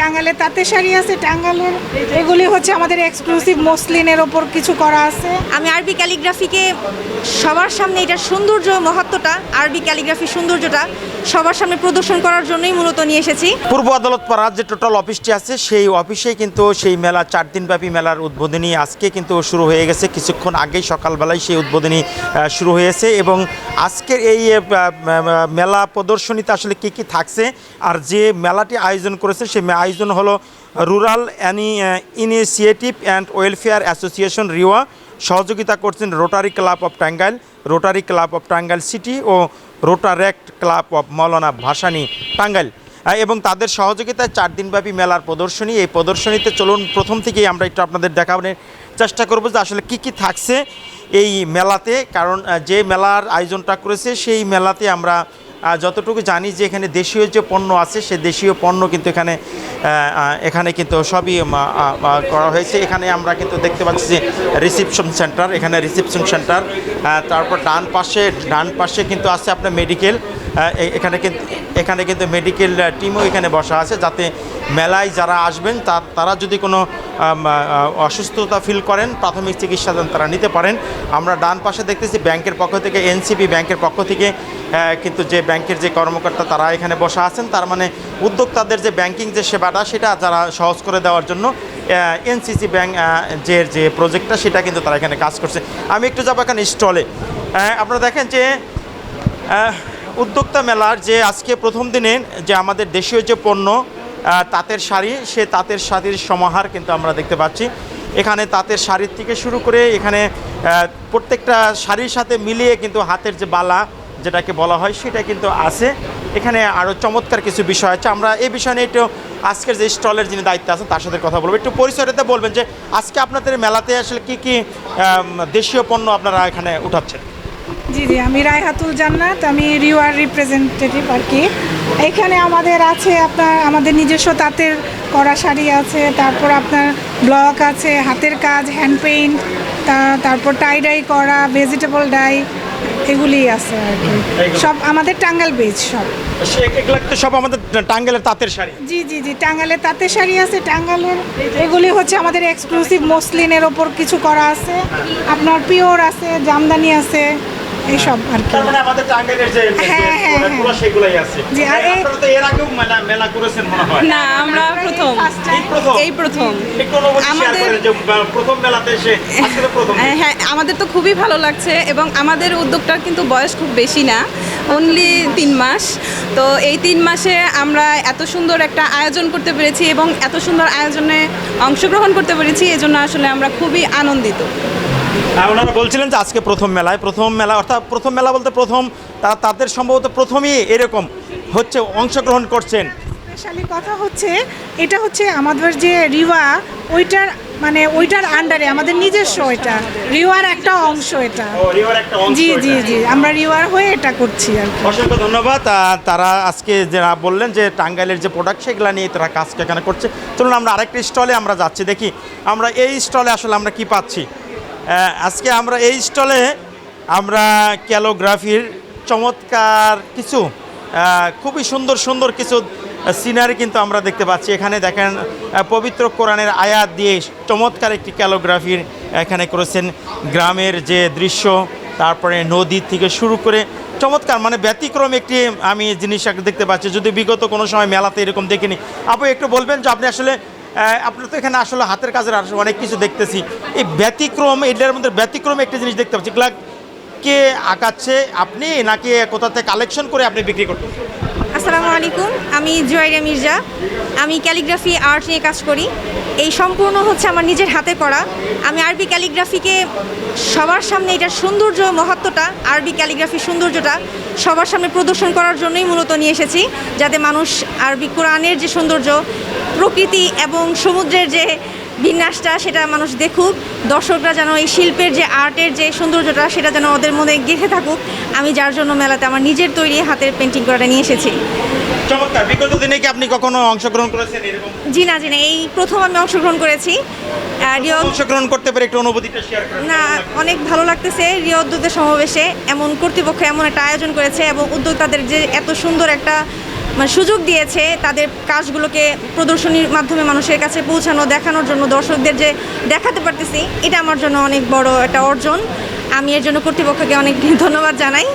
টাঙ্গালে তাঁতের শাড়ি আছে টাঙ্গালের এগুলি হচ্ছে আমাদের এক্সক্লুসিভ মসলিনের ওপর কিছু করা আছে। আমি আরবি ক্যালিগ্রাফিকে সবার সামনে এটার সৌন্দর্য মহত্বটা আরবি ক্যালিগ্রাফির সৌন্দর্যটা সবার সামনে প্রদর্শন করার জন্যই মূলত নিয়ে এসেছি। পূর্ব আদালত পাড়ার যে টোটাল অফিসটি আছে সেই অফিসে কিন্তু সেই মেলা চার দিনব্যাপী মেলার উদ্বোধনী আজকে কিন্তু শুরু হয়ে গেছে। কিছুক্ষণ আগেই সকালবেলায় সেই উদ্বোধনী শুরু হয়েছে এবং আজকের এই মেলা প্রদর্শনীতে আসলে কি কি থাকছে আর যে মেলাটি আয়োজন করেছে সেই আয়োজন হলো rural any initiative and welfare association রিওয়া। সহযোগিতা করছেন Rotary Club of Tangail, Rotary Club of Tangail city O Rotaract Club of Maulana Bhasani Tangail. এবং তাদের সহযোগিতায় চার দিনব্যাপী মেলার প্রদর্শনী। এই প্রদর্শনীতে চলুন, প্রথম থেকেই আমরা একটু আপনাদের দেখানোর চেষ্টা করব যে আসলে কি কি থাকছে এই মেলাতে। কারণ যে মেলার আয়োজনটা করেছে, সেই মেলাতে আমরা যতটুকু জানি যে এখানে দেশীয় যে পণ্য আছে, সে দেশীয় পণ্য কিন্তু এখানে এখানে কিন্তু সবই করা হয়েছে। এখানে আমরা কিন্তু দেখতে পাচ্ছি যে রিসিপশন সেন্টার, এখানে রিসিপশন সেন্টার তারপর ডান পাশে ডান পাশে কিন্তু আছে আপনার মেডিকেল এখানে কিন্তু এখানে কিন্তু মেডিকেল টিমও এখানে বসা আছে যাতে মেলায় যারা আসবেন তারা যদি কোনো অসুস্থতা ফিল করেন, প্রাথমিক চিকিৎসা তারা নিতে পারেন। আমরা ডান পাশে দেখতেছি ব্যাংকের পক্ষ থেকে, এনসিপি ব্যাংকের পক্ষ থেকে কিন্তু যে ব্যাংকের যে কর্মকর্তা তারা এখানে বসা আছেন, তার মানে উদ্যোক্তাদের যে ব্যাংকিং যে সেবাটা, সেটা যারা সহজ করে দেওয়ার জন্য এনসিসি ব্যাংক যে যে প্রজেক্টটা সেটা কিন্তু তারা এখানে কাজ করছে। আমি একটু যাব এখানে স্টলে। আপনারা দেখেন যে উদ্যোক্তা মেলার যে আজকে প্রথম দিনে যে আমাদের দেশীয় যে পণ্য তাঁতের শাড়ি, সে তাঁতের শাড়ির সমাহার কিন্তু আমরা দেখতে পাচ্ছি। এখানে তাঁতের শাড়ির থেকে শুরু করে এখানে প্রত্যেকটা শাড়ির সাথে মিলিয়ে কিন্তু হাতের যে বালা যেটাকে বলা হয়, সেটা কিন্তু আছে। এখানে আরও চমৎকার কিছু বিষয় আছে। আমরা এই বিষয় নিয়ে একটু আজকের যে স্টলের যিনি দায়িত্ব আছেন, তার সাথে কথা বলব। একটু পরিচয়টাতে বলবেন যে আজকে আপনাদের মেলাতে আসলে কি কি দেশীয় পণ্য আপনারা এখানে উঠাচ্ছেন? জি জি, আমি রায়হাতুল জান্নাত, আমি রিওয়ার রিপ্রেজেন্টেটিভ আর কি। এখানে আমাদের আছে আপনার, আমাদের নিজস্ব তাঁতের করা শাড়ি আছে, তারপর আপনার ব্লক আছে, হাতের কাজ, হ্যান্ড পেইন্ট তারপর টাই ডাই করা ভেজিটেবল ডাই এগুলি আছে আর কি। সব আমাদের টাঙ্গাল বেজ সব। এগুলো তো সব আমাদের টাঙ্গালের তাঁতের শাড়ি। জি জি জি টাঙ্গালের তাঁতের শাড়ি আছে টাঙ্গালের এগুলি হচ্ছে আমাদের এক্সক্লুসিভ মসলিনের ওপর কিছু করা আছে। আপনার পিওর আছে জামদানি আছে এইসব আর কি। মানে আমাদের টাঙ্গেলের যে যে হ্যাঁ, হ্যাঁ, সেগুলাই আছে। জি, আর তো এর আগেও মেলা মেলা করেছেন মনে হয়। না আমরা প্রথম। এই প্রথম? আমাদের- প্রথম মেলাতে এসে আজকে তো প্রথম হ্যাঁ, হ্যাঁ আমাদের তো খুবই ভালো লাগছে এবং আমাদের উদ্যোগটার কিন্তু বয়স খুব বেশি না অনলি তিন মাস। তো এই তিন মাসে আমরা এত সুন্দর একটা আয়োজন করতে পেরেছি এবং এত সুন্দর আয়োজনে অংশগ্রহণ করতে পেরেছি এজন্য আসলে আমরা খুবই আনন্দিত। আর ওনারা বলছিলেন যে আজকে প্রথম মেলায় প্রথম মেলা অর্থাৎ প্রথম মেলা বলতে প্রথম তারা তাদের সম্ভবত প্রথমই এরকম হচ্ছে অংশগ্রহণ করছেন। স্পেশালি কথা হচ্ছে এটা হচ্ছে আমাদের যে রিওয়া ওইটার মানে ওইটার আন্ডারে আমাদের নিজস্ব এটা। রিওয়ার একটা অংশ এটা। জি জি জি আমরা রিওয়ার হয়ে এটা করছি আর অসংখ্য ধন্যবাদ। তারা আজকে যারা বললেন যে টাঙ্গাইলের যে প্রোডাক্ট সেগুলো নিয়ে তারা কাজটা এখানে করছে। চলুন আমরা আরেকটা স্টলে আমরা যাচ্ছি দেখি আমরা এই স্টলে আসলে আমরা কি পাচ্ছি। আজকে আমরা এই স্টলে আমরা ক্যালোগ্রাফির চমৎকার কিছু খুবই সুন্দর সুন্দর কিছু সিনারি কিন্তু আমরা দেখতে পাচ্ছি। এখানে দেখেন পবিত্র কোরআনের আয়াত দিয়ে চমৎকার একটি ক্যালোগ্রাফির এখানে করেছেন। গ্রামের যে দৃশ্য, তারপরে নদী থেকে শুরু করে চমৎকার মানে ব্যতিক্রম একটি আমি জিনিস দেখতে পাচ্ছি। যদি বিগত কোনো সময় মেলাতে এরকম দেখিনি। আপু, একটু বলবেন যে আপনি আসলে আপনার তো এখানে আসলে হাতের কাজের অনেক কিছু দেখতেছি। এই ব্যতিক্রম, এটার মধ্যে ব্যতিক্রম একটি জিনিস দেখতে পাচ্ছি। কে আঁকাচ্ছে আপনি, নাকি কোথা থেকে কালেকশন করে আপনি বিক্রি করতে আসসালামু আলাইকুম, আমি জুয়াইরা মির্জা। আমি ক্যালিগ্রাফি আর্ট নিয়ে কাজ করি। এই সম্পূর্ণ হচ্ছে আমার নিজের হাতে করা। আমি আরবি ক্যালিগ্রাফিকে সবার সামনে এটার সৌন্দর্য মহত্বটা, আরবি ক্যালিগ্রাফির সৌন্দর্যটা সবার সামনে প্রদর্শন করার জন্যই মূলত নিয়ে এসেছি, যাতে মানুষ আরবি কোরআনের যে সৌন্দর্য, প্রকৃতি এবং সমুদ্রের যে বিন্যাসটা সেটা মানুষ দেখুক দর্শকরা যেন এই শিল্পের যে আর্টের যে সৌন্দর্যটা সেটা যেন ওদের মনে গেঁথে থাকুক আমি যার জন্য মেলাতে আমার নিজের তৈরি হাতের পেন্টিং করাটা নিয়ে এসেছি। চমৎকার বিগত দিনে কি আপনি কখনো অংশগ্রহণ করেছেন এরকম? জি না জি না এই প্রথম আমি অংশগ্রহণ করেছি। রিও অংশগ্রহণ করতে পেরে একটু অনুভূতিটা শেয়ার করেন। না অনেক ভালো লাগতেছে রিও উদ্যোগের সমাবেশে। এমন কর্তৃপক্ষ এমন একটা আয়োজন করেছে এবং উদ্যোক্তাদের যে এত সুন্দর একটা সুযোগ দিয়েছে তাদের কাজগুলোকে প্রদর্শনীর মাধ্যমে মানুষের কাছে পৌঁছানো, দেখানোর জন্য, দর্শকদের যে দেখাতে পারতেছি, এটা আমার জন্য অনেক বড় একটা অর্জন। আমি এর জন্য কর্তৃপক্ষকে অনেক ধন্যবাদ জানাই।